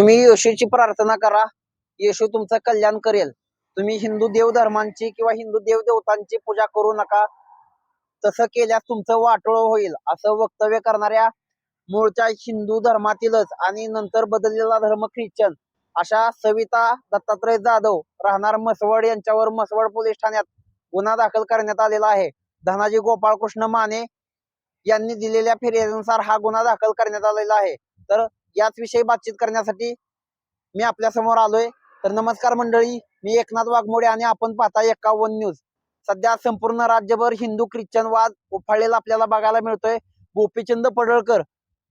तुम्ही येशूची प्रार्थना करा. येशू तुमचं कल्याण करेल. तुम्ही हिंदू देव धर्मांची किंवा हिंदू देव देवतांची पूजा करू नका. तसं केल्यास तुमचं वाटोळ होईल असं वक्तव्य करणाऱ्या मूळच्या हिंदू धर्मातीलच आणि नंतर बदललेला धर्म ख्रिश्चन अशा सविता दत्तात्रय जाधव राहणार मसवड यांच्यावर मसवड पोलीस ठाण्यात गुन्हा दाखल करण्यात आलेला आहे. धनाजी गोपाळकृष्ण माने यांनी दिलेल्या फिर्यादीनुसार हा गुन्हा दाखल करण्यात आलेला आहे. तर याच विषयी बातचीत करण्यासाठी मी आपल्यासमोर आलोय. तर नमस्कार मंडळी मी एकनाथ वाघमोडे आणि आपण पाहता एक्कावन्न न्यूज. सध्या संपूर्ण राज्यभर हिंदू ख्रिश्चन वाद उफाळलेला आपल्याला बघायला मिळतोय. गोपीचंद पडळकर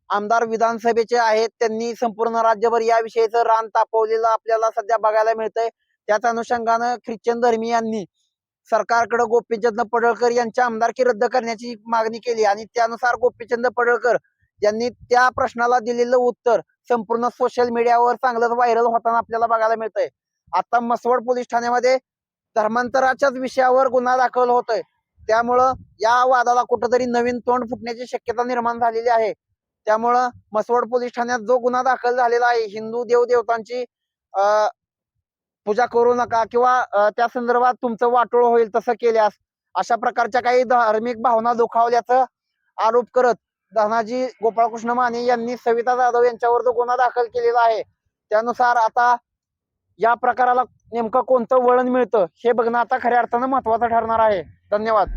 आमदार विधानसभेचे आहेत त्यांनी संपूर्ण राज्यभर या विषयीचं रान तापवलेलं आपल्याला सध्या बघायला मिळतंय. त्याच अनुषंगानं ख्रिश्चन धर्मीयांनी सरकारकडे गोपीचंद पडळकर यांच्या आमदारकी रद्द करण्याची मागणी केली आणि त्यानुसार गोपीचंद पडळकर यांनी त्या प्रश्नाला दिलेलं उत्तर संपूर्ण सोशल मीडियावर चांगलंच व्हायरल होताना आपल्याला बघायला मिळतंय. आता मसवड पोलीस ठाण्यामध्ये धर्मांतराच्याच विषयावर गुन्हा दाखल होतोय. त्यामुळं या वादाला कुठंतरी नवीन तोंड फुटण्याची शक्यता निर्माण झालेली आहे. त्यामुळं मसवड पोलीस ठाण्यात जो गुन्हा दाखल झालेला आहे हिंदू देव देवतांची अं, पूजा करू नका किंवा त्या संदर्भात तुमचं वाटोळ होईल तसं केल्यास अशा प्रकारच्या काही धार्मिक भावना दुखावल्याचं आरोप करत धनाजी गोपाळकृष्ण माने यांनी सविता जाधव यांच्यावर जो गुन्हा दाखल केलेला आहे त्यानुसार आता या प्रकाराला नेमकं कोणतं वळण मिळतं हे बघणं आता खऱ्या अर्थानं महत्वाचं ठरणार आहे. धन्यवाद.